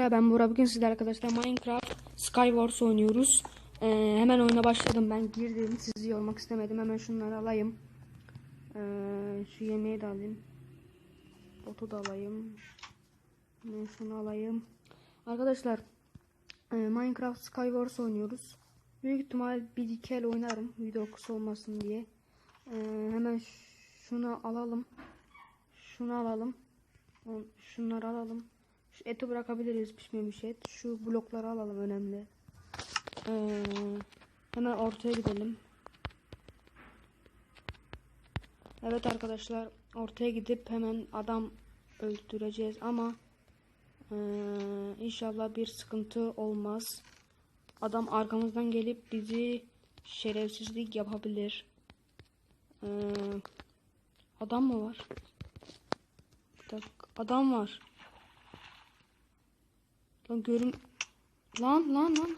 Arkadaşlar ben Burak bugün sizlerle arkadaşlar Minecraft Skywars oynuyoruz. Ee, hemen oyuna başladım ben girdim sizi yormak istemedim hemen şunları alayım. Ee, şu yemeği de alayım. Botu da alayım. Hemen şunu alayım. Arkadaşlar e, Minecraft Skywars oynuyoruz. Büyük ihtimal bir iki oynarım video kısa olmasın diye. Ee, hemen şunu alalım. Şunu alalım. Şunları alalım. Şu eti bırakabiliriz pişmemiş et. Şu blokları alalım önemli. Ee, hemen ortaya gidelim. Evet arkadaşlar ortaya gidip hemen adam öldüreceğiz ama ee, inşallah bir sıkıntı olmaz. Adam arkamızdan gelip bizi şerefsizlik yapabilir. Ee, adam mı var? Bir dakika, adam var. Lan görüm lan lan lan.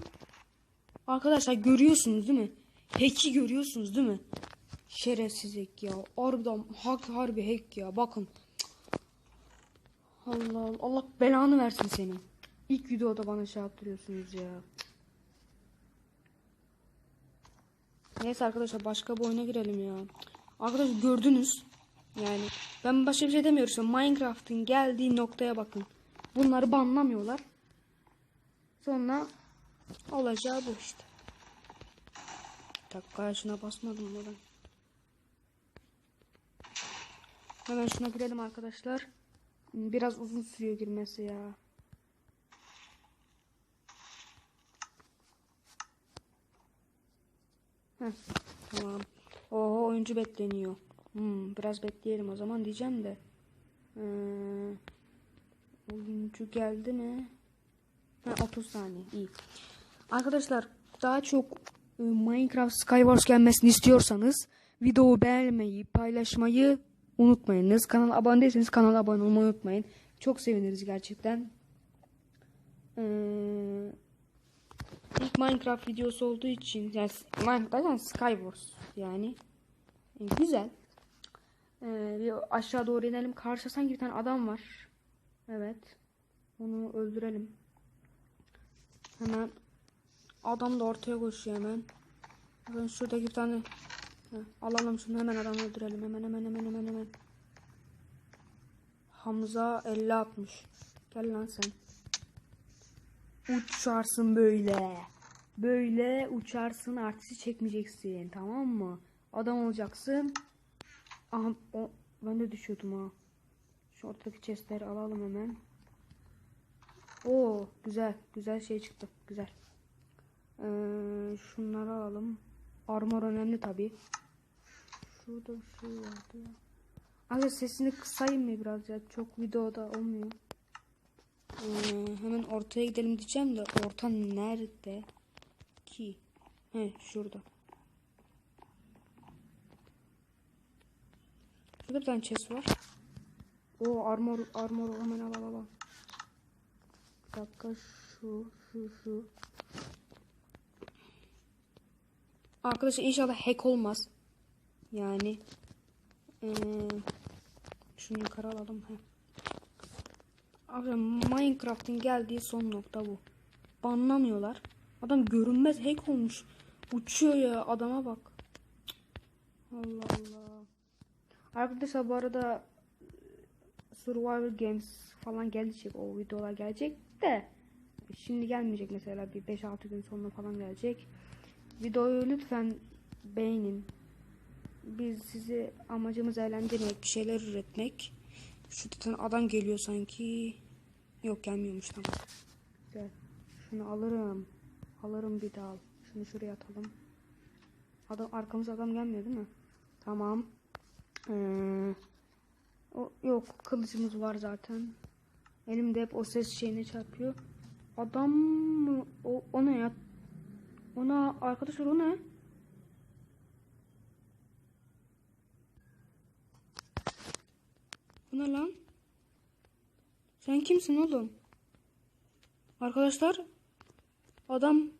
Arkadaşlar görüyorsunuz değil mi? Hack'i görüyorsunuz değil mi? Şerefsiz hack ya. Harbiden hak harbi hack ya. Bakın. Allah Allah. Allah belanı versin senin. İlk videoda bana şey yaptırıyorsunuz ya. Neyse arkadaşlar başka bir oyuna girelim ya. Arkadaşlar gördünüz. Yani ben başka bir şey demiyorum. Minecraft'ın geldiği noktaya bakın. Bunları banlamıyorlar. Sonra olacağı bu işte. Dakika şuna basmadım ben? Hemen şuna girelim arkadaşlar. Biraz uzun sürüyor girmesi ya. Heh, tamam. Oho oyuncu bekleniyor. Hmm, biraz bekleyelim o zaman diyeceğim de. Ee, oyuncu geldi mi? Ha, 30 saniye iyi. Arkadaşlar daha çok e, Minecraft Skywars gelmesini istiyorsanız videoyu beğenmeyi, paylaşmayı unutmayınız. Kanala abone değilseniz kanala abone olmayı unutmayın. Çok seviniriz gerçekten. Ee, ilk Minecraft videosu olduğu için yani Minecraft yani Skywars yani E, güzel. Ee, bir aşağı doğru inelim. Karşıda sanki bir tane adam var. Evet. Onu öldürelim. Hemen adam da ortaya koşuyor hemen. Ben şuradaki bir tane Heh, alalım şunu hemen adamı öldürelim. Hemen hemen hemen hemen hemen. Hamza 50 atmış. Gel lan sen. Uçarsın böyle. Böyle uçarsın artisi çekmeyeceksin tamam mı? Adam olacaksın. Aha o, ben de düşüyordum ha. Şu ortadaki chestleri alalım hemen. Oo güzel güzel şey çıktı güzel. Ee, şunları alalım. Armor önemli tabi. Şurada bir şey vardı. Abi sesini kısayım mı biraz ya çok videoda olmuyor. Ee, hemen ortaya gidelim diyeceğim de orta nerede ki? He şurada. Şurada bir tane chest var. O armor armor hemen al al al. Bir dakika şu şu şu. Arkadaşlar inşallah hack olmaz. Yani ee, şunu yukarı alalım. He. Abi Minecraft'ın geldiği son nokta bu. Banlamıyorlar. Adam görünmez hack olmuş. Uçuyor ya adama bak. Allah Allah. Arkadaşlar bu arada Survivor Games falan gelecek. O videolar gelecek de şimdi gelmeyecek mesela bir 5-6 gün sonra falan gelecek. Videoyu lütfen beğenin. Biz sizi amacımız eğlendirmek, bir şeyler üretmek. Şu tane adam geliyor sanki. Yok gelmiyormuş tamam. Güzel. Şunu alırım. Alırım bir daha. Şunu şuraya atalım. Adam arkamıza adam gelmiyor değil mi? Tamam. Ee, o, yok kılıcımız var zaten. Elimde hep o ses şeyine çarpıyor. Adam mı? O, o ne ya? Ona arkadaşlar o ne? Bu ne lan? Sen kimsin oğlum? Arkadaşlar adam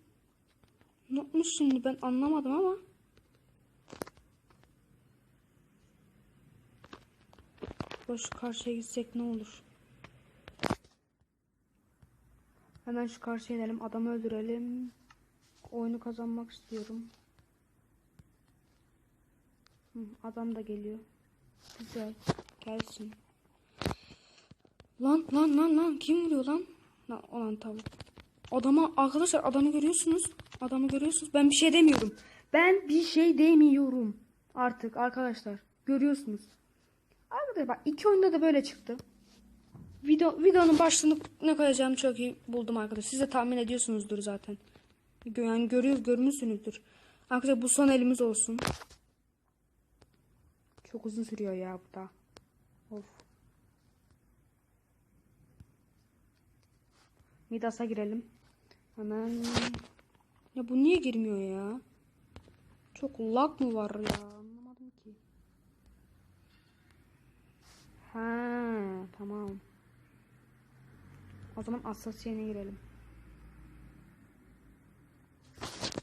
ne yapmış şimdi ben anlamadım ama şu karşıya gitsek ne olur? Hemen şu karşıya inelim. Adamı öldürelim. Oyunu kazanmak istiyorum. Adam da geliyor. Güzel. Gelsin. Lan lan lan lan kim vuruyor lan? Lan olan tavuk. Adama arkadaşlar adamı görüyorsunuz. Adamı görüyorsunuz. Ben bir şey demiyorum. Ben bir şey demiyorum. Artık arkadaşlar görüyorsunuz. Arkadaşlar bak iki oyunda da böyle çıktı. Video videonun başlığını ne koyacağımı çok iyi buldum arkadaşlar. Siz de tahmin ediyorsunuzdur zaten. Yani görüyor görmüşsünüzdür. Arkadaşlar bu son elimiz olsun. Çok uzun sürüyor ya bu da. Of. Midas'a girelim. Hemen. Ya bu niye girmiyor ya? Çok lag mı var ya? Anlamadım ki. Ha, tamam. O zaman Assassin'e girelim.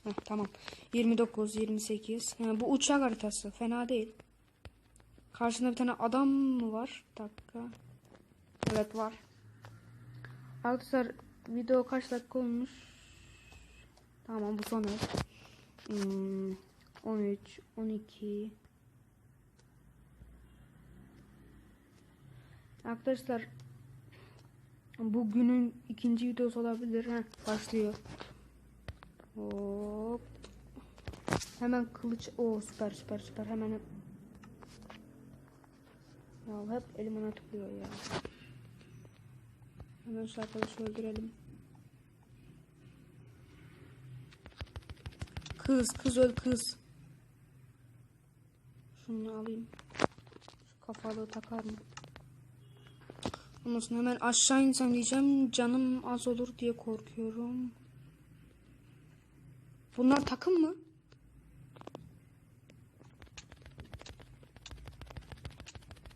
Heh, tamam. 29, 28. Ha, bu uçak haritası. Fena değil. Karşında bir tane adam mı var? Bir dakika. Evet var. Arkadaşlar video kaç dakika olmuş? Tamam bu son. Hmm, 13, 12. Arkadaşlar bugünün ikinci videosu olabilir. Heh, başlıyor. Hop. Hemen kılıç. O süper süper süper. Hemen ya hep elim ona tıklıyor ya. Hemen şu arkadaşı öldürelim. Kız kız öl kız. Şunu alayım. Şu kafalığı takar mı? Sonra hemen aşağı insem diyeceğim. Canım az olur diye korkuyorum. Bunlar takım mı?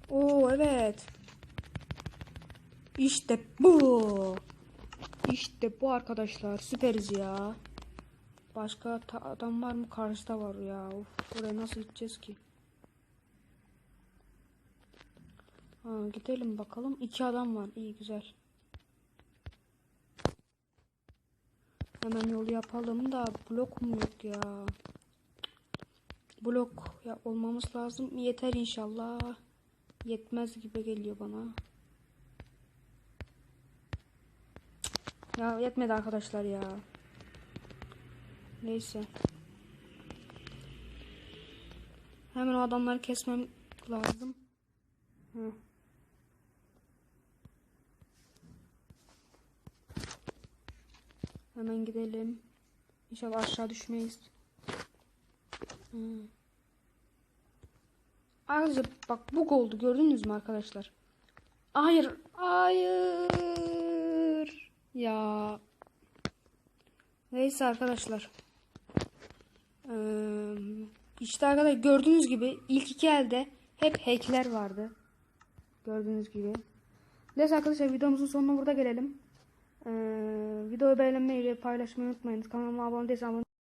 Oo evet. İşte bu. İşte bu arkadaşlar. Süperiz ya. Başka adam var mı? Karşıda var ya. Of, oraya nasıl gideceğiz ki? Ha, gidelim bakalım. İki adam var. İyi güzel. Hemen yolu yapalım da blok mu yok ya? Blok ya olmamız lazım. Yeter inşallah. Yetmez gibi geliyor bana. Ya yetmedi arkadaşlar ya. Neyse. Hemen o adamları kesmem lazım. Hı. Hemen gidelim. İnşallah aşağı düşmeyiz. Hı. Arkadaşlar bak bug oldu gördünüz mü arkadaşlar? Hayır. Hayır. Ya. Neyse arkadaşlar. Ee, işte arkadaşlar gördüğünüz gibi ilk iki elde hep hackler vardı. Gördüğünüz gibi. Neyse arkadaşlar videomuzun sonuna burada gelelim. Ee, videoyu beğenmeyi ve paylaşmayı unutmayınız. Kanalıma abone değilseniz abone